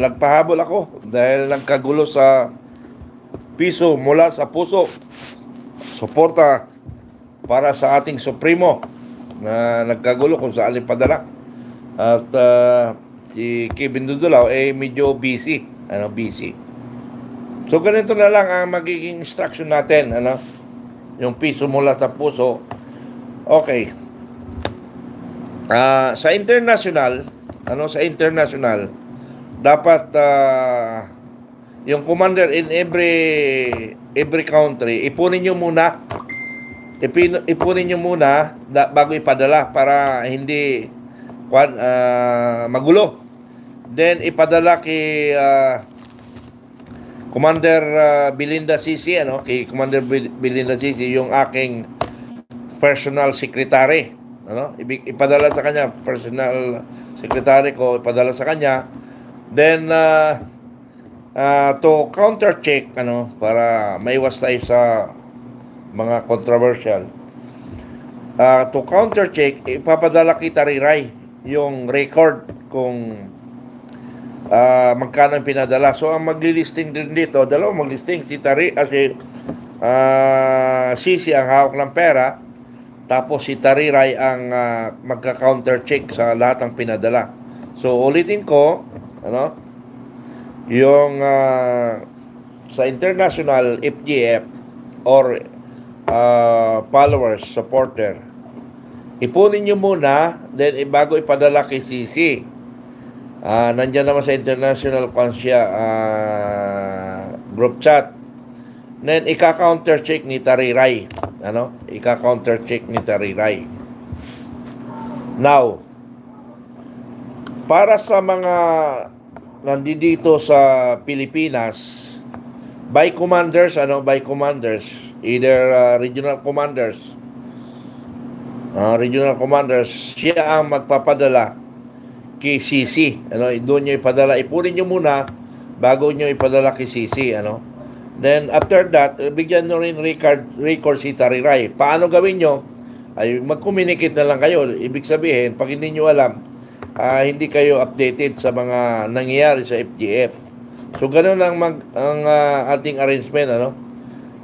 nagpahabol ako dahil nagkagulo sa piso mula sa puso. Suporta para sa ating Supremo na nagkagulo kung saan ipadala. At ah, si Kevin Dudulaw ay medyo busy. Ano, busy. So ganito na lang ang magiging instruction natin, ano? Yung piso mula sa puso. Okay. Ah, sa international, ano sa international, dapat ah, yung commander in every every country, ipunin nyo muna ipin, ipunin nyo muna da, bago ipadala para hindi kwan, ah, magulo. Then ipadala kay ah, Commander ah, Belinda Sisi ano kay Commander Belinda Sisi yung aking personal secretary ano ipadala sa kanya personal secretary ko ipadala sa kanya then ah, ah, to counter check ano para maiwas tayo sa mga controversial Ah, to counter check ipapadala kita riray yung record kung ah, magkano pinadala. So ang magli-listing din dito dalawang maglisting si Tari ah, Sisi ang hawak ng pera tapos si Tariray ang ah, magka-counter check sa lahat ng pinadala. So ulitin ko ano? Yung ah, sa international FGF or ah, followers, supporter ipunin nyo muna then eh, bago ipadala kay CC ah nandyan naman sa international consya ah, group chat. Then ika-counter check ni Tariray. Ano? Ika-counter check ni Tariray. Now para sa mga nandito sa Pilipinas by commanders ano by commanders either ah, regional commanders. Ah, regional commanders siya ang magpapadala kay CC ano doon niyo ipadala. Ipunin niyo muna bago niyo ipadala kay CC ano. Then after that eh, bigyan niyo rin record record si Tariray. Paano gawin niyo? Ay mag-communicate na lang kayo. Ibig sabihin pag hindi niyo alam ah, hindi kayo updated sa mga nangyayari sa FGF so ganun ang mag ang ah, ating arrangement ano?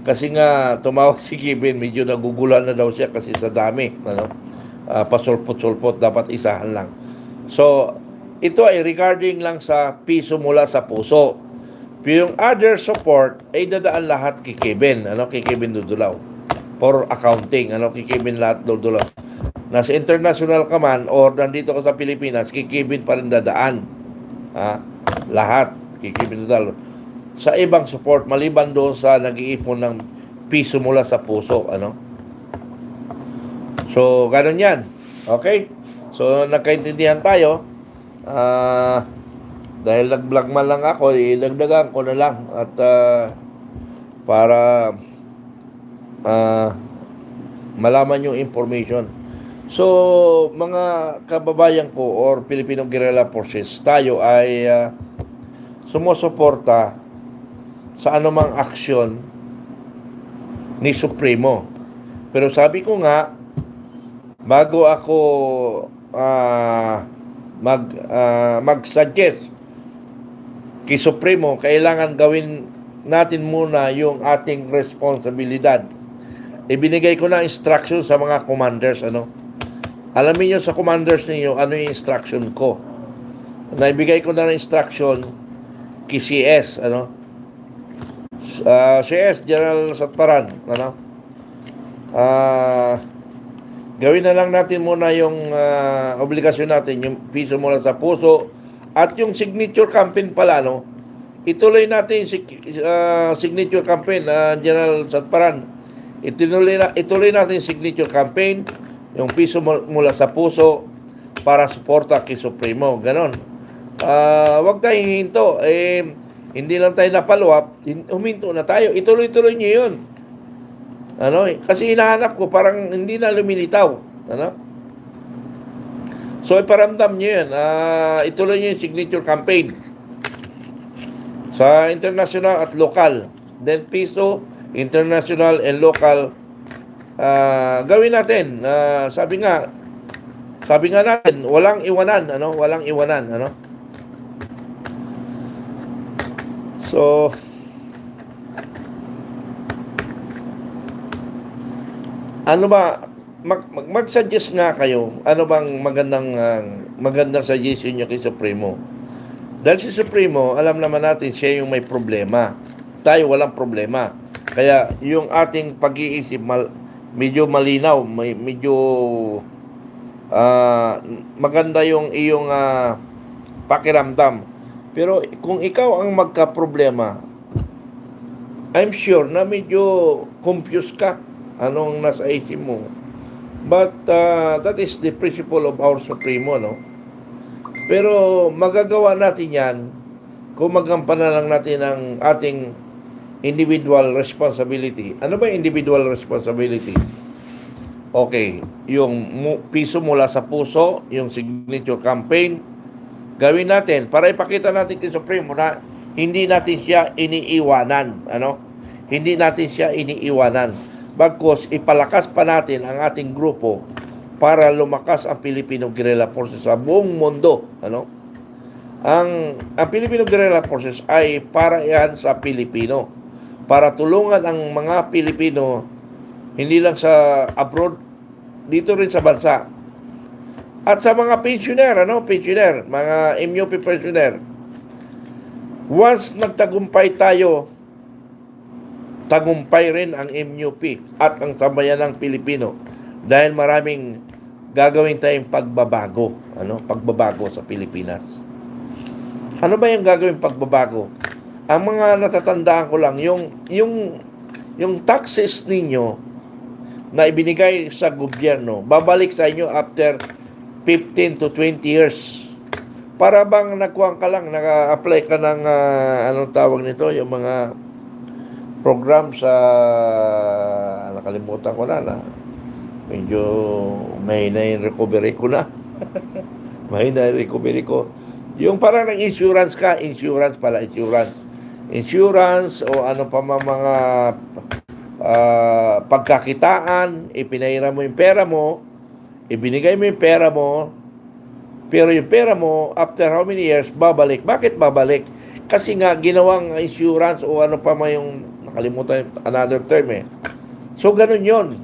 Kasi nga tumawag si Kevin medyo nagugulan na daw siya kasi sa dami ano? Ah, pasulpot-sulpot dapat isahan lang. So ito ay regarding lang sa piso mula sa puso. Pero yung other support ay dadaan lahat kay Kevin ano? Kay Kevin Dudulaw. For accounting ano? Kay Kevin lahat Dudulaw nasa international ka man or nandito ka sa Pilipinas kay Kevin pa rin dadaan. Ha? lahat Kevin Dudulaw sa ibang support maliban doon sa nag-iipon ng piso mula sa puso ano? So ganun yan. Okay? So nagkaintindihan tayo. Ah dahil nag-vlog man lang ako ilagdagan ko na lang. At ah, para ah, malaman yung information so mga kababayan ko or Filipino Guerrilla Forces tayo ay ah, sumusuporta sa anumang aksyon ni Supremo. Pero sabi ko nga, bago ako ah, mag ah, mag-suggest kay Supremo, kailangan gawin natin muna yung ating responsibilidad. Ibinigay ko na instruction sa mga commanders, ano? Alamin niyo sa commanders niyo ano yung instruction ko. Naibigay ko na ng instruction kay CS, ano? uh, CS General Satparan ano ah gawin na lang natin muna yung ah, obligasyon natin yung piso mula sa puso at yung signature campaign pala no ituloy natin yung ah, signature campaign na General Satparan ituloy, na, ituloy natin signature campaign yung piso mu- mula sa puso para suporta kay Supremo ganon Ah, wag tayong hinto eh hindi lang tayo napaluwap, huminto na tayo. Ituloy-tuloy niyo yun. Ano, eh, kasi hinahanap ko parang hindi na lumilitaw. Ano? So iparamdam niyo yun. Ah, ituloy niyo yung signature campaign. Sa international at local. Then piso, international and local. Ah, gawin natin. Ah, sabi nga, sabi nga natin, walang iwanan, ano? Walang iwanan, ano? So, ano ba mag, mag, mag-suggest nga kayo ano bang magandang ah, magandang suggestion niyo kay Supremo dahil si Supremo alam naman natin siya yung may problema tayo walang problema kaya yung ating pag-iisip mal, medyo malinaw may, medyo ah, maganda yung iyong ah, pakiramdam pero kung ikaw ang magka-problema I'm sure na medyo confused ka anong nasa isip mo. But uh, that is the principle of our Supremo, no? Pero magagawa natin yan kung magampanan lang natin ang ating individual responsibility. Ano ba individual responsibility? Okay, yung piso mula sa puso, yung signature campaign, gawin natin para ipakita natin kay Supremo na hindi natin siya iniiwanan, ano? Hindi natin siya iniiwanan. Bagkos ipalakas pa natin ang ating grupo para lumakas ang Filipino Guerrilla Forces sa buong mundo, ano? Ang ang Filipino Guerrilla Forces ay para yan sa Pilipino. Para tulungan ang mga Pilipino hindi lang sa abroad, dito rin sa bansa. At sa mga pensioner, ano, pensioner, mga MUP pensioner, once nagtagumpay tayo, tagumpay rin ang MUP at ang tambayan ng Pilipino dahil maraming gagawin tayong pagbabago, ano, pagbabago sa Pilipinas. Ano ba yung gagawin pagbabago? Ang mga natatandaan ko lang yung yung yung taxes ninyo na ibinigay sa gobyerno, babalik sa inyo after 15 to 20 years. Para bang nagkuhan ka lang, naka-apply ka ng, ah, anong tawag nito, yung mga program sa, nakalimutan ko na, na medyo may yung recovery ko na. may na recovery ko. Yung parang ng insurance ka, insurance pala, insurance. Insurance o ano pa mga, ah, pagkakitaan, ipinaira mo yung pera mo, ibinigay mo yung pera mo, pero yung pera mo, after how many years, babalik. Bakit babalik? Kasi nga, ginawang insurance o ano pa yung, nakalimutan yung another term eh. So, ganun yon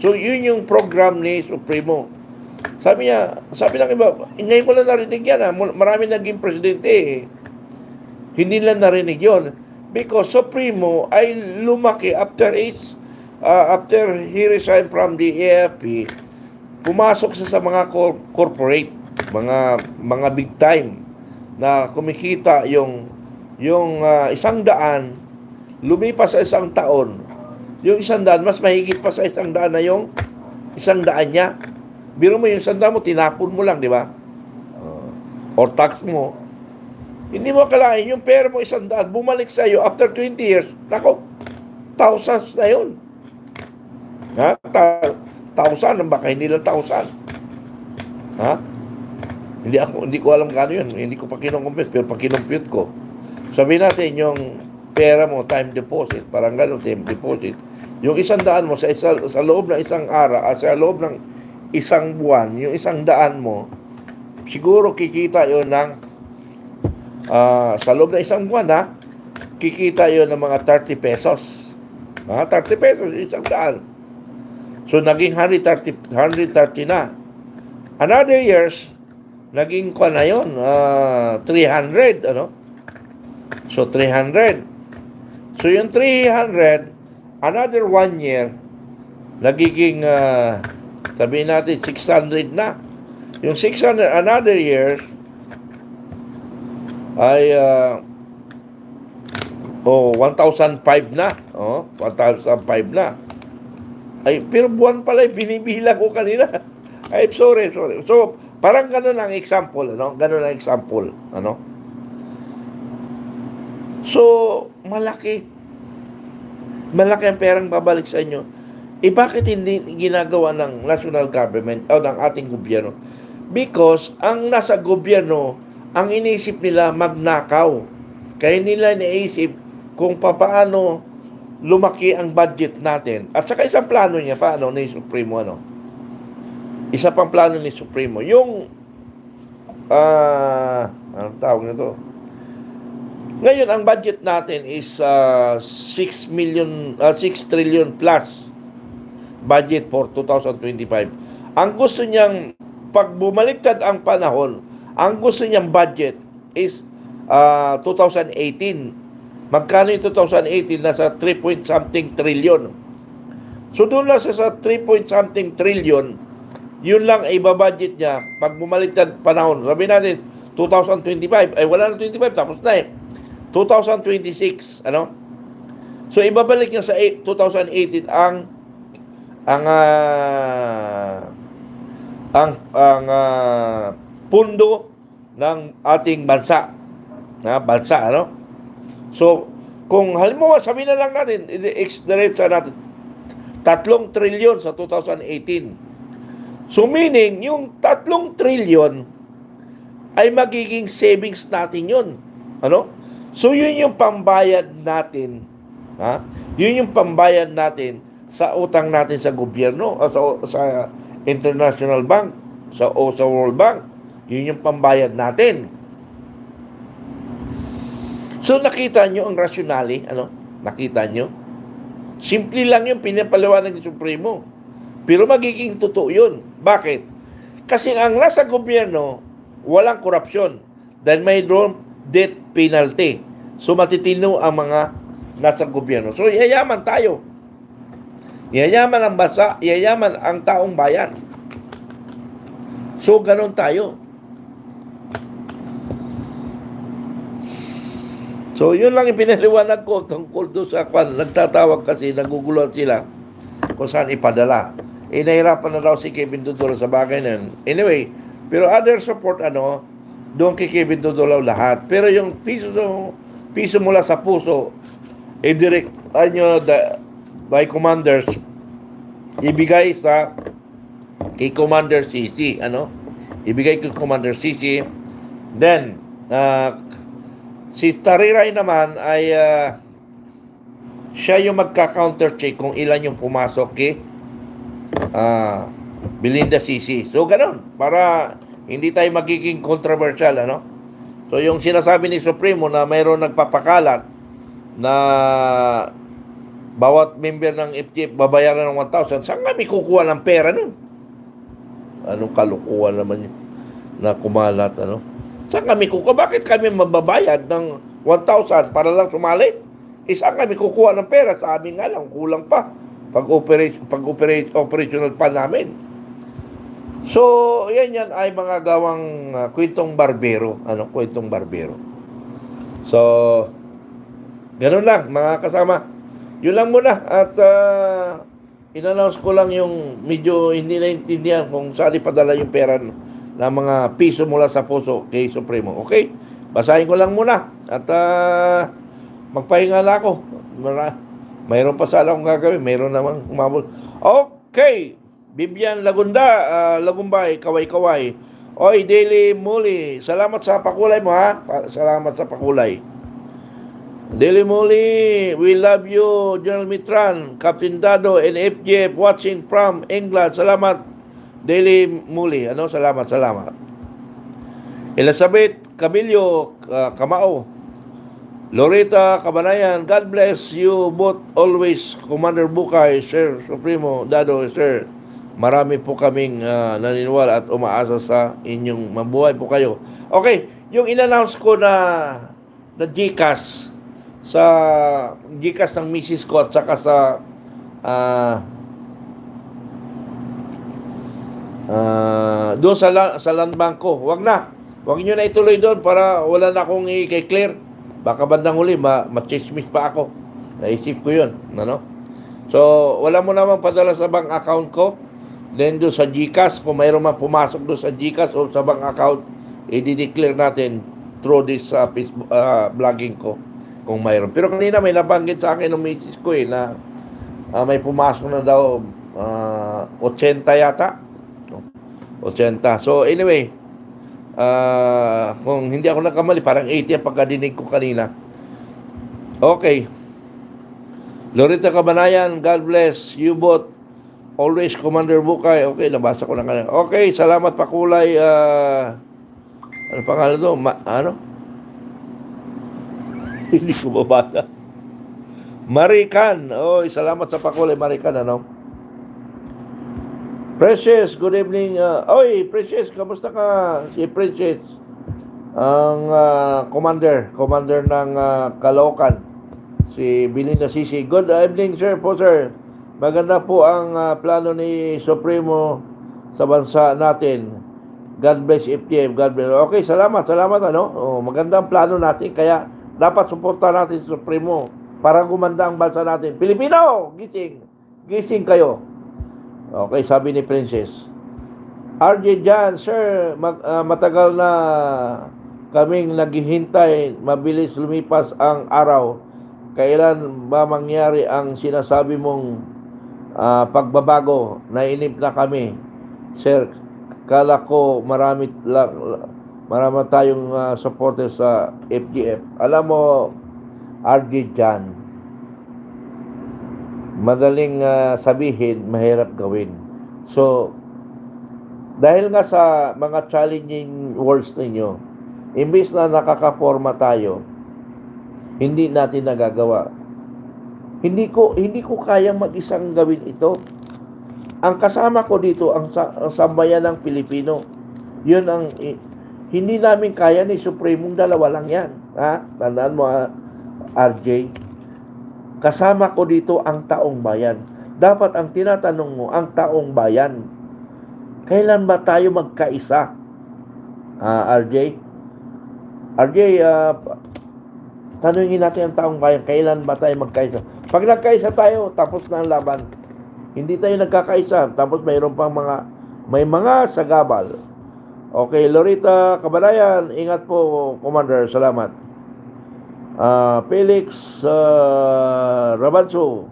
So, yun yung program ni Supremo. Sabi niya, sabi ng iba, ngayon ko lang narinig yan ha. Marami naging presidente eh. Hindi lang narinig yon Because Supremo ay lumaki after his, uh, after he resigned from the AFP, pumasok siya sa mga cor- corporate, mga mga big time na kumikita yung yung ah, isang daan lumipas sa isang taon. Yung isang daan mas mahigit pa sa isang daan na yung isang daan niya. Biro mo yung isang daan mo tinapon mo lang di ba? Uh, or tax mo hindi mo akalain yung pera mo isang daan bumalik sa iyo after 20 years nako thousands na yun ha Ta- thousand baka hindi lang thousand ha hindi ako hindi ko alam gaano yun. Hindi ko pa kinocompute pero pag kinompute ko. Sabihin natin yung pera mo time deposit, parang gano'n time deposit. Yung isang daan mo sa isa, sa loob ng isang araw, at sa loob ng isang buwan, yung isang daan mo, siguro kikita yon ng ah, sa loob ng isang buwan ha, kikita yon ng mga 30 pesos. Mga 30 pesos isang daan. So naging 130 130 na. Another years, naging kwa na yun, ah, 300, ano? So, 300. So, yung 300, another one year, nagiging, ah, sabihin natin, 600 na. Yung 600, another year, ay, ah, oh, 1,005 na. Oh, 1,005 na. Ay, pero buwan pala, binibilang ko kanina. Ay, sorry, sorry. So, parang ganun ang example, ano? Ganun ang example, ano? So, malaki. Malaki ang perang babalik sa inyo. Eh, bakit hindi ginagawa ng national government o ng ating gobyerno? Because ang nasa gobyerno, ang inisip nila magnakaw. Kaya nila iniisip kung papaano lumaki ang budget natin. At saka isang plano niya, paano ni Supremo, ano? Isa pang plano ni Supremo, yung ah, anong tawag nito? Ngayon, ang budget natin is uh, 6 million, uh, 6 trillion plus budget for 2025. Ang gusto niyang, pag bumaliktad ang panahon, ang gusto niyang budget is uh, 2018. Magkano yung 2018? Nasa 3 point something trillion. So doon lang sa, sa 3 point something trillion, yun lang ay babudget niya pag bumaliktad panahon. Sabi natin, 2025, ay wala na 25, tapos na eh. 2026, ano? So ibabalik niya sa eight- 2018 ang ang ah, ang ang ah, pundo ng ating bansa. Na bansa, ano? So kung halimbawa sabihin na lang natin, i-extrate natin tatlong trilyon sa 2018. So meaning, yung tatlong trilyon ay magiging savings natin yun. Ano? So yun yung pambayad natin. Ha? Yun yung pambayad natin sa utang natin sa gobyerno sa, sa International Bank sa o sa World Bank. Yun yung pambayad natin. So nakita nyo ang rationale, ano? Nakita nyo? Simple lang yung pinapaliwanag ng Supremo. Pero magiging totoo yun. Bakit? Kasi ang nasa gobyerno, walang korupsyon. Dahil may death penalty. So matitino ang mga nasa gobyerno. So yayaman tayo. Yayaman ang bansa, yayaman ang taong bayan. So ganon tayo. So yun lang yung pinaliwanag ko tungkol doon sa kwan. Nagtatawag kasi, naguguluhan sila kung saan ipadala. Eh, nahirapan na daw si Kevin Dudolo sa bagay na yun. Anyway, pero other support, ano, doon kay Kevin Dudolo lahat. Pero yung piso, piso mula sa puso, eh, direct, ano, the, by commanders, ibigay sa kay Commander CC, ano? Ibigay kay Commander CC. Then, uh, si Tariray naman ay ah, siya yung magka-counter check kung ilan yung pumasok kay ah, Belinda CC. So, ganun. Para hindi tayo magiging controversial, ano? So, yung sinasabi ni Supremo na mayroon nagpapakalat na bawat member ng FGF babayaran ng 1,000, saan kami kukuha ng pera nun? Anong kalukuhan naman yun na kumalat, ano? Saan kami kukuha? Bakit kami mababayad ng 1,000 para lang sumali? Eh, kami kukuha ng pera? Sa amin nga lang, kulang pa. Pag operate, pag operate, operational pa namin. So, yan yan ay mga gawang uh, kwentong barbero. Ano, kwentong barbero. So, ganun lang, mga kasama. Yun lang muna. At, uh, in-announce ko lang yung medyo hindi naintindihan kung saan ipadala yung pera na mga piso mula sa puso kay Supremo. Okay? Basahin ko lang muna. At uh, magpahinga na ako. Mara, mayroon pa sana akong gagawin. Mayroon namang umabot. Okay. Bibian Lagunda, uh, Lagumbay, Kaway-Kaway. Oy, Daily Muli. Salamat sa pakulay mo ha. Salamat sa pakulay. Daily Muli, we love you, General Mitran, Captain Dado, and FJF watching from England. Salamat, Daily Muli. Ano? Salamat, salamat. Elizabeth Cabillo, uh, Kamao. Loretta Cabanayan, God bless you both always, Commander Bukay, Sir Supremo, Dado, Sir. Marami po kaming uh, naniniwala at umaasa sa inyong mabuhay po kayo. Okay, yung in-announce ko na na GCash sa GCash ng misis ko saka sa ah ah, doon sa, la- sa land bank ko. Wag na. Wag niyo na ituloy doon para wala na akong i-clear. Baka bandang huli, ma ma-chismis pa ako. Naisip ko yun. Ano? So, wala mo naman padala sa bank account ko. Then doon sa GCash, kung mayroon man pumasok doon sa GCash o sa bank account, i-declare natin through this uh, Facebook, uh, vlogging ko kung mayroon. Pero kanina may nabanggit sa akin ng misis ko eh na ah, may pumasok na daw ah, 80 yata. 80. So anyway, ah, kung hindi ako nagkamali, parang 80 ang pagkadinig ko kanina. Okay. Loretta Cabanayan, God bless you both. Always Commander Bukay. Okay, nabasa ko na kanina. Okay, salamat Pakulay. ah ano pangalan to? Ma- ano? Hindi ko mabasa. Marikan. Oy, salamat sa pakuli, Marikan, ano? Precious, good evening. Uh, oy, Precious, kamusta ka? Si Precious, ang ah, commander, commander ng uh, Caloocan, si Billy Nasisi. Good evening, sir po, sir. Maganda po ang ah, plano ni Supremo sa bansa natin. God bless FTF, God bless. Okay, salamat, salamat, ano? Oh, maganda ang plano natin, kaya dapat suportahan natin si Supremo para gumanda ang bansa natin. Pilipino, gising. Gising kayo. Okay, sabi ni Princess. RJ Jan, sir, mag, ah, matagal na kaming naghihintay, mabilis lumipas ang araw. Kailan ba mangyari ang sinasabi mong ah, pagbabago? Nainip na kami. Sir, kala ko marami lang marami tayong ah, supporters sa FGF. Alam mo, RJ Jan, madaling ah, sabihin, mahirap gawin. So, dahil nga sa mga challenging words ninyo, imbis na nakakaporma tayo, hindi natin nagagawa. Hindi ko hindi ko kayang mag-isang gawin ito. Ang kasama ko dito ang, ang sambayan ng Pilipino. 'Yun ang hindi namin kaya ni Supremong dalawa lang 'yan. Ha? Tandaan mo ha, RJ. Kasama ko dito ang taong bayan. Dapat ang tinatanong mo, ang taong bayan. Kailan ba tayo magkaisa? Ah, RJ? RJ, ah, tanungin natin ang taong bayan, kailan ba tayo magkaisa? Pag nagkaisa tayo, tapos na ang laban. Hindi tayo nagkakaisa, tapos mayroon pang mga, may mga sagabal. Okay, Lorita Kabanayan, ingat po, Commander, salamat. Ah, Felix uh, Rabanso,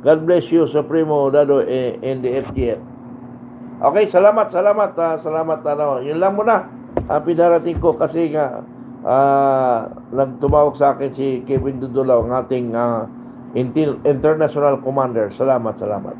God bless you, Supremo Dado eh, in the FGF. Okay, salamat, salamat, ah, salamat. Ano, yun lang muna ang pinarating ko kasi nga ah, nagtumawag sa akin si Kevin Dudulaw, ang ating ah, intil- international commander. Salamat, salamat.